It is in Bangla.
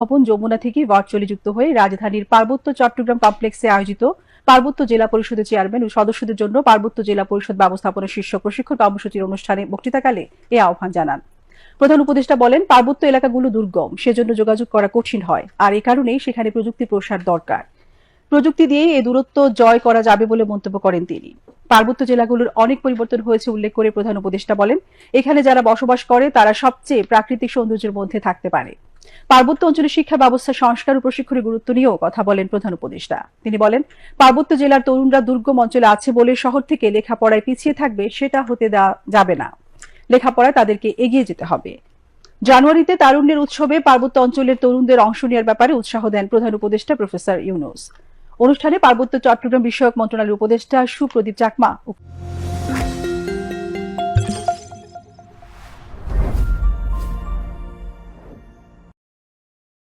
ভবন যমুনা থেকে ভার্চুয়ালি যুক্ত হয়ে রাজধানীর পার্বত্য চট্টগ্রাম কমপ্লেক্সে আয়োজিত পার্বত্য জেলা পরিষদের চেয়ারম্যান ও সদস্যদের জন্য পার্বত্য জেলা পরিষদ ব্যবস্থাপনা শীর্ষক প্রশিক্ষণ কর্মসূচির অনুষ্ঠানে বক্তৃতাকালে এ আহ্বান জানান। প্রধান উপদেষ্টা বলেন, পার্বত্য এলাকাগুলো দুর্গম, সেজন্য যোগাযোগ করা কঠিন হয়, আর এ কারণেই সেখানে প্রযুক্তি প্রসার দরকার। প্রযুক্তি দিয়েই এ দূরত্ব জয় করা যাবে বলে মন্তব্য করেন তিনি। পার্বত্য জেলাগুলোর অনেক পরিবর্তন হয়েছে উল্লেখ করে প্রধান উপদেষ্টা বলেন, এখানে যারা বসবাস করে তারা সবচেয়ে প্রাকৃতিক সৌন্দর্যের মধ্যে থাকতে পারে। পার্বত্য অঞ্চলের শিক্ষা ব্যবস্থা, সংস্কার ও প্রশিক্ষণের গুরুত্ব নিয়েও কথা বলেন প্রধান উপদেষ্টা। তিনি বলেন, পার্বত্য জেলার তরুণরা দুর্গম অঞ্চলে আছে বলে শহর থেকে লেখাপড়ায় পিছিয়ে থাকবে সেটা হতে দেওয়া যাবে না। লেখাপড়ায় তাদেরকে এগিয়ে যেতে হবে। জানুয়ারিতে তারুণ্যের উৎসবে পার্বত্য অঞ্চলের তরুণদের অংশ নেওয়ার ব্যাপারে উৎসাহ দেন প্রধান উপদেষ্টা প্রফেসর ইউনুস। অনুষ্ঠানে পার্বত্য চট্টগ্রাম বিষয়ক মন্ত্রণালয়ের উপদেষ্টা সুপ্রদীপ চাকমা